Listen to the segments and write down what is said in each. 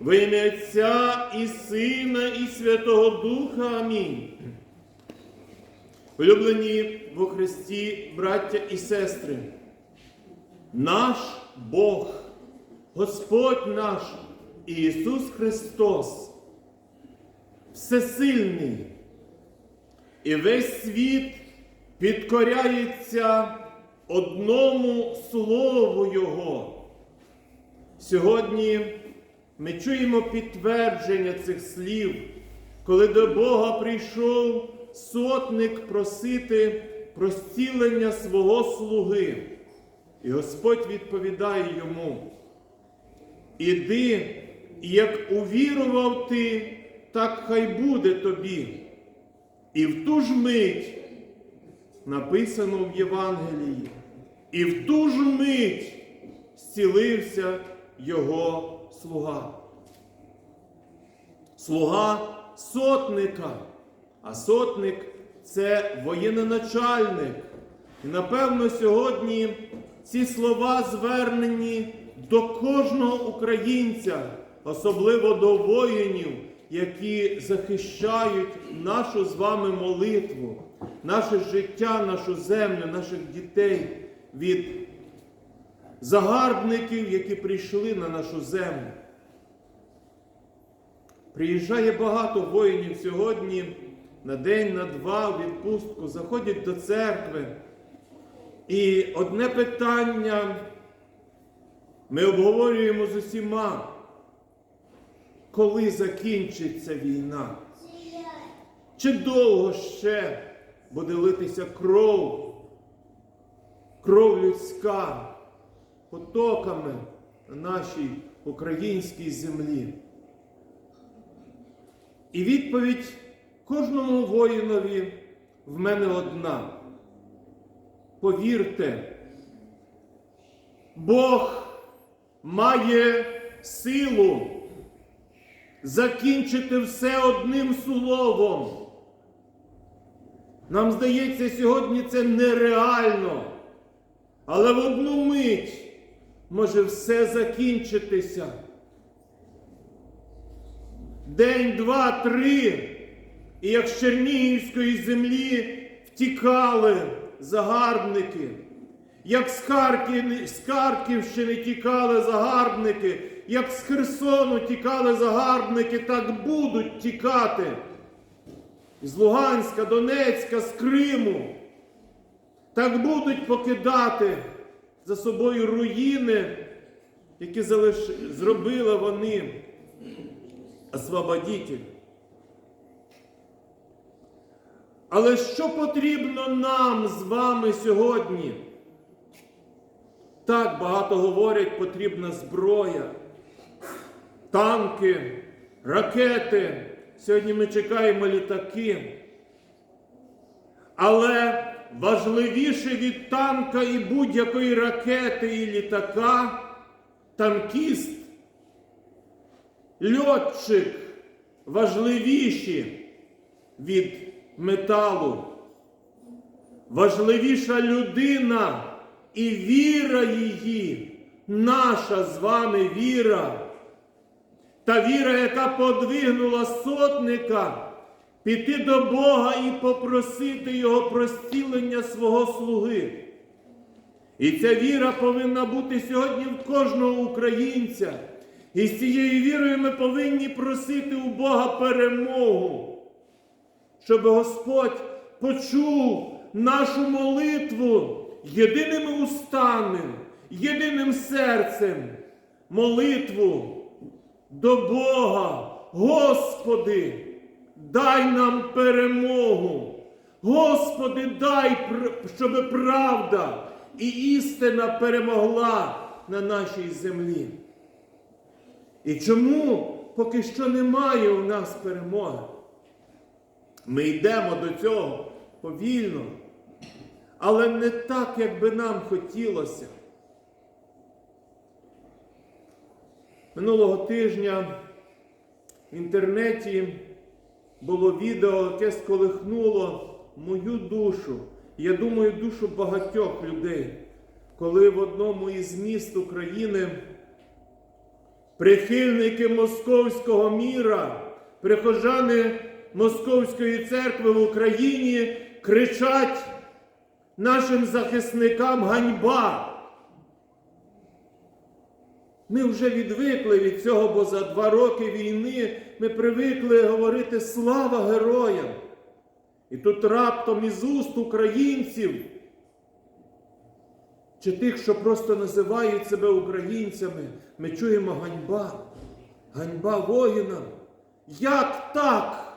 Во ім'я Отця і Сина, і Святого Духа. Амінь. Улюблені во Христі, браття і сестри, наш Бог, Господь наш Ісус Христос, всесильний, і весь світ підкоряється одному слову Його. Сьогодні ми чуємо підтвердження цих слів, коли до Бога прийшов сотник просити про зцілення свого слуги. І Господь відповідає йому: Іди, і як увірував ти, так хай буде тобі. І в ту ж мить написано в Євангелії, і в ту ж мить зцілився його слуга. Слуга сотника, а сотник це воєнноначальник. І напевно сьогодні ці слова звернені до кожного українця, особливо до воїнів, які захищають нашу з вами молитву, наше життя, нашу землю, наших дітей від загарбників, які прийшли на нашу землю. Приїжджає багато воїнів сьогодні на день, на два в відпустку, заходять до церкви. І одне питання ми обговорюємо з усіма, коли закінчиться війна? Чи довго ще буде литися кров, кров людська потоками на нашій українській землі? І відповідь кожному воїнові в мене одна. Повірте, Бог має силу закінчити все одним словом. Нам здається, сьогодні це нереально, але в одну мить може все закінчитися. День, два, три, і як з Чернігівської землі втікали загарбники, як з, Харків, з Харківщини тікали загарбники, як з Херсону тікали загарбники, так будуть тікати. З Луганська, Донецька, з Криму. Так будуть покидати за собою руїни, які залиш... зробили вони освободитель. Але що потрібно нам з вами сьогодні? Так багато говорять, потрібна зброя, танки, ракети. Сьогодні ми чекаємо літаки. Але важливіше від танка і будь-якої ракети і літака танкіст, льотчик важливіші від металу. Важливіша людина і віра її, наша з вами віра. Та віра, яка подвигнула сотника піти до Бога і попросити Його простілення свого слуги. І ця віра повинна бути сьогодні в кожного українця. І з цією вірою ми повинні просити у Бога перемогу, щоб Господь почув нашу молитву єдиними устами, єдиним серцем, молитву до Бога, Господи, дай нам перемогу. Господи, дай, щоб правда і істина перемогла на нашій землі. І чому поки що немає у нас перемоги? Ми йдемо до цього повільно, але не так, як би нам хотілося. Минулого тижня в інтернеті було відео, яке сколихнуло мою душу. Я думаю, душу багатьох людей, коли в одному із міст України прихильники московського міра, прихожани Московської церкви в Україні кричать нашим захисникам ганьба. Ми вже відвикли від цього, бо за два роки війни ми привикли говорити слава героям. І тут раптом із уст українців, чи тих, що просто називають себе українцями, ми чуємо ганьба, ганьба воїнам. Як так?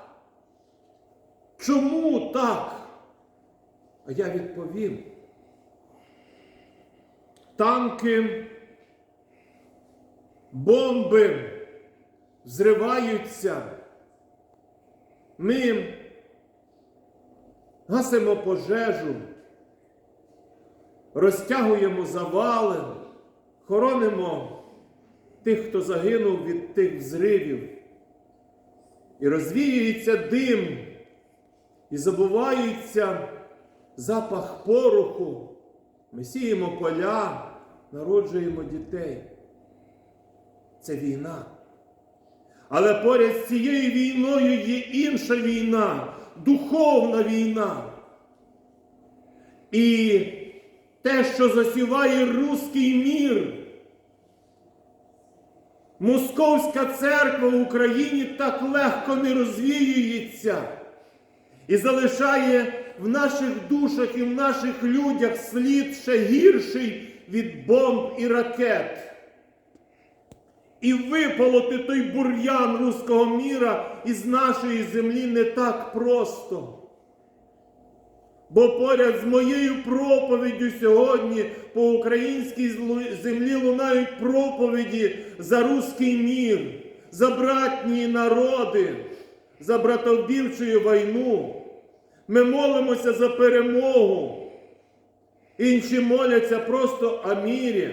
Чому так? А я відповім. Танки, бомби взриваються. Ми гасимо пожежу, розтягуємо завали, хоронимо тих, хто загинув від тих взривів. І розвіюється дим, і забувається запах пороху. Ми сіємо поля, народжуємо дітей. Це війна. Але поряд з цією війною є інша війна, духовна війна. І те, що засіває руський мір, Московська церква в Україні так легко не розвіюється і залишає в наших душах і в наших людях слід ще гірший від бомб і ракет. І виполоти той бур'ян руського міра із нашої землі не так просто. Бо поряд з моєю проповіддю сьогодні по українській землі лунають проповіді за руський мір, за братні народи, за братовбівчу війну. Ми молимося за перемогу. Інші моляться просто о мірі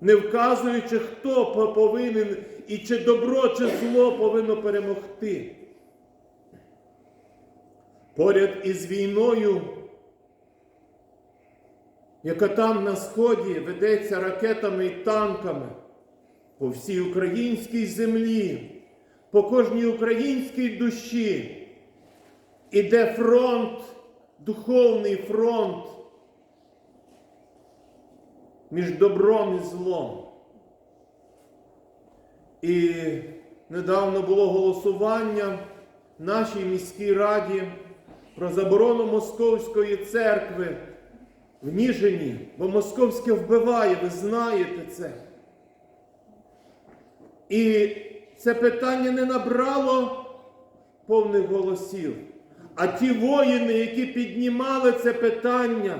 не вказуючи, хто повинен і чи добро, чи зло повинно перемогти. Поряд із війною, яка там на сході ведеться ракетами і танками по всій українській землі, по кожній українській душі, іде фронт, духовний фронт між добром і злом. І недавно було голосування в нашій міській раді про заборону Московської церкви в Ніжині, бо Московське вбиває, ви знаєте це. І це питання не набрало повних голосів. А ті воїни, які піднімали це питання,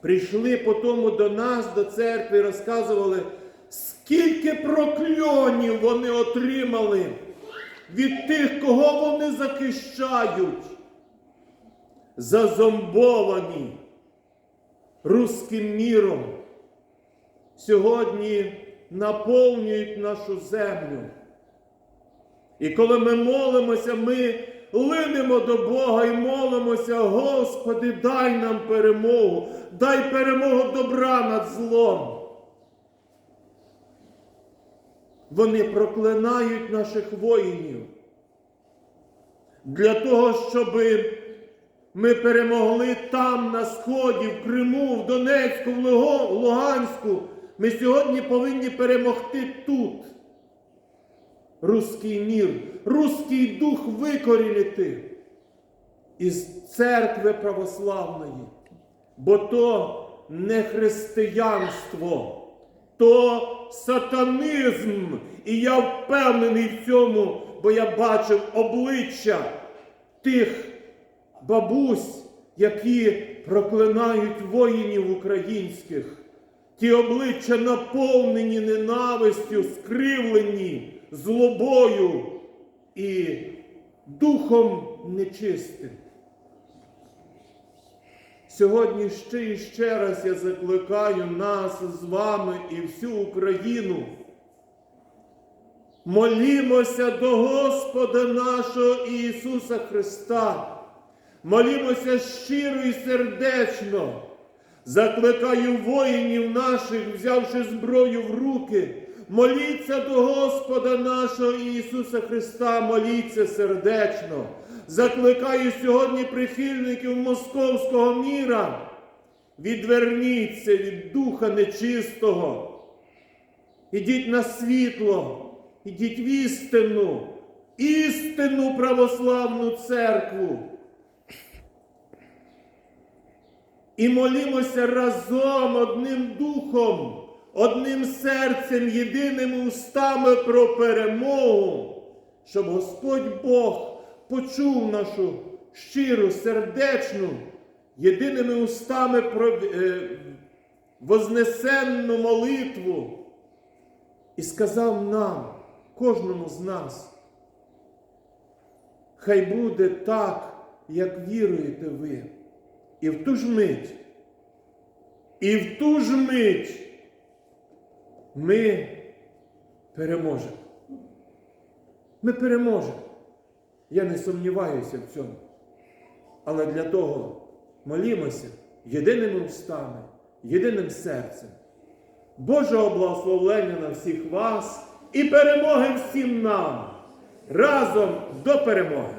прийшли потім до нас, до церкви, розказували, скільки прокльонів вони отримали від тих, кого вони захищають, зазомбовані руським міром. Сьогодні наповнюють нашу землю. І коли ми молимося, ми линемо до Бога і молимося, Господи, дай нам перемогу, дай перемогу добра над злом. Вони проклинають наших воїнів для того, щоб ми перемогли там, на Сході, в Криму, в Донецьку, в Луганську. Ми сьогодні повинні перемогти тут. Руський мір, руський дух викорінити із церкви православної, бо то не християнство, то сатанизм. І я впевнений в цьому, бо я бачив обличчя тих бабусь, які проклинають воїнів українських. Ті обличчя наповнені ненавистю, скривлені злобою і духом нечистим. Сьогодні ще і ще раз я закликаю нас з вами і всю Україну. Молімося до Господа нашого Ісуса Христа. Молімося щиро і сердечно Закликаю воїнів наших, взявши зброю в руки, моліться до Господа нашого Ісуса Христа, моліться сердечно. Закликаю сьогодні прихильників московського міра. Відверніться від духа нечистого. Ідіть на світло, ідіть в істину, істинну православну церкву. І молімося разом одним духом, одним серцем, єдиними устами про перемогу, щоб Господь Бог почув нашу щиру, сердечну, єдиними устами е, вознесенну молитву і сказав нам, кожному з нас, хай буде так, як віруєте ви. І в ту ж мить, і в ту ж мить ми переможемо. Ми переможемо. Я не сумніваюся в цьому. Але для того молімося єдиними устами, єдиним серцем. Божого благословлення на всіх вас і перемоги всім нам разом до перемоги!